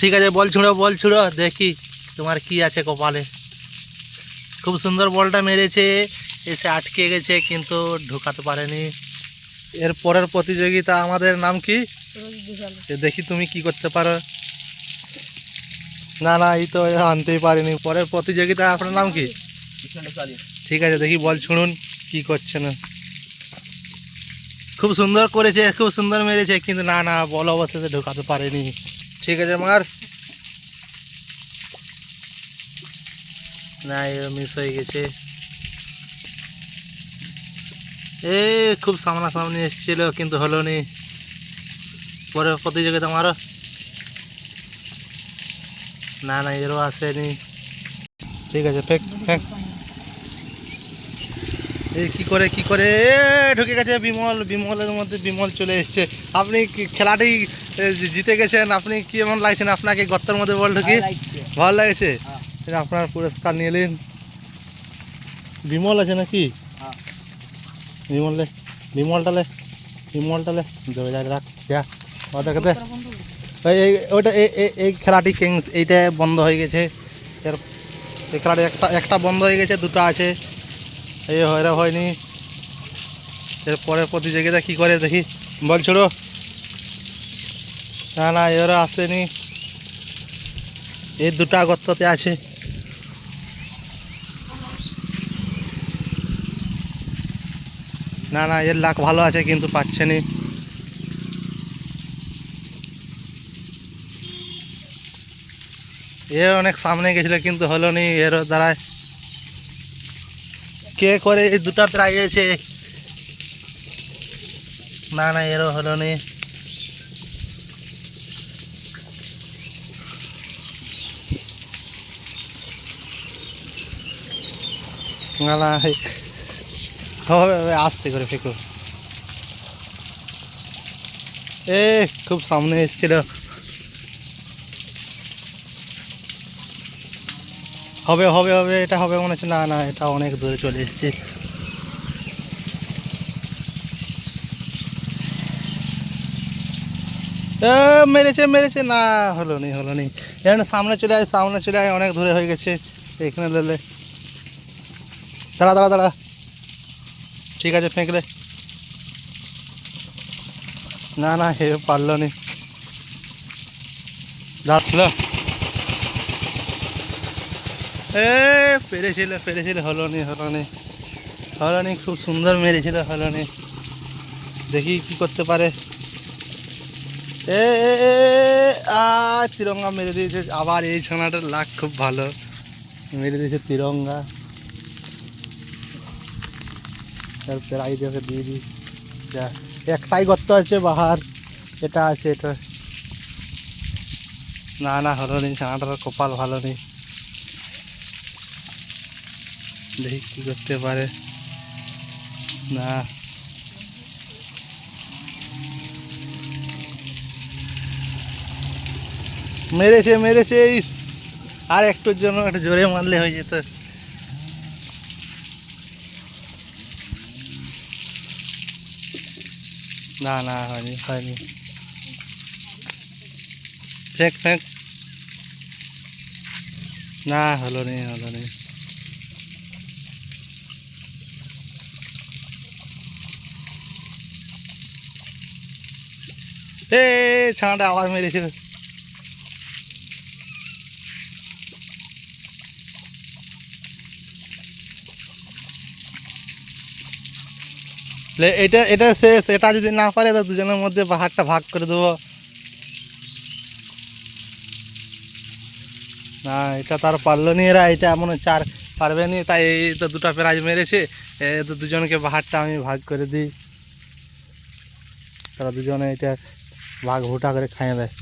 ঠিক আছে বল ছুঁড়ো বল ছুঁড়ো দেখি তোমার কি আছে কপালে। খুব সুন্দর বলটা মেরেছে এসে আটকে গেছে কিন্তু ঢোকাতে পারেনি। এর পরের প্রতিযোগিতা আমাদের নাম কি? দেখি তুমি কি করতে পারো। না না এই তো আনতেই পারিনি। পরের প্রতিযোগিতা আপনার নাম কি? ঠিক আছে দেখি বল ছুঁড়ুন কি করছে না। খুব সুন্দর করেছে খুব সুন্দর মেরেছে কিন্তু না না বল অবস্থাতে ঢোকাতে পারেনি। ঠিক আছে, মার। না মিস হয়ে গেছে। এ, খুব সামনাসামনি এসেছিল, কিন্তু হলো নি। পরে প্রতিযোগিতা, মারো। না না, এরও আসেনি। ঠিক আছে, ফেক ফেক। এই কি করে কি করে? ঢুকে গেছে বিমল। বিমলের মধ্যে বিমল চলে এসছে। আপনি খেলাটি জিতে গেছেন। আপনি কি এমন লাগছেন আপনাকে গর্তের মধ্যে বল ঢুকি? ভালো লাগছে। হ্যাঁ। আপনার পুরস্কার নিয়ে নিন বিমল আছে নাকি? হ্যাঁ। বিমল লে বিমলটা লে বিমলটা লে। ধরে যাক রাখ যা। ও দেখাতে এই ওইটা এই খেলাটি কিংস এইটা বন্ধ হয়ে গেছে। এর এই খেলাটি একটা একটা বন্ধ হয়ে গেছে দুটো আছে। এই হয়রা হয়নি। এর পরের প্রতিযোগিতা কি করে দেখি? বল ছোড়ো না না, এরা আসেনি। এই দুটা গর্ততে আছে। না না, এর লাখ ভালো আছে, কিন্তু পাচ্ছে নি। এ অনেক সামনে গেছিল, কিন্তু হলো নি, এর দ্বারায়। কে করে এই দুটা প্রায় গেছে না না, এরও হলো নি। না হবে আস্তে করে ফেকো। এ, খুব সামনে এসেছিল হবে হবে হবে, এটা হবে মনে হচ্ছে। না না, এটা অনেক দূরে চলে এসেছে। মেরেছে মেরেছে। না, হলো নি হলো নি। এখানে সামনে চলে আয়, সামনে চলে আয়, অনেক দূরে হয়ে গেছে। এখানে লেলে। দাঁড়া দাঁড়া দাঁড়া। ঠিক আছে ফেঁকলে না না হে পারল নি। দাঁড়াল এ, পেরেছিল পেরেছিল, হলো নি হলো নি। হলো নি, খুব সুন্দর মেরেছিল, হলো নি। দেখি কি করতে পারে। এ আ, তিরঙ্গা মেরে দিয়েছে। আবার এই ছানাটার লাখ খুব ভালো। মেরে দিয়েছে তিরঙ্গা। প্রাইজ ওকে দিয়ে দিই। যা, একটাই গর্ত আছে, বাহার। এটা আছে, এটা। না না, হলো নি ছানাটার কপাল ভালো নেই। দেখি কি করতে পারে। না। মেরেছে মেরেছে আর একটুর জন্য একটা জোরে মারলে হয়ে যেত। না না হয়নি হয়নি। Fake fake. না হলো নি হলো নি। ছানাটা আবার মেরেছিল এটা এটা শেষ। এটা যদি না পারে তো দুজনের মধ্যে বাহারটা ভাগ করে দেবো। না, এটা তার পারল নি এরা। এটা এমন চার পারবে নি। তাই এই তো দুটো প্রাইজ মেরেছে। তো দুজনকে বাহারটা আমি ভাগ করে দিই। তারা দুজনে এটা ভাগ ভুটা করে খাইয়ে দেয়।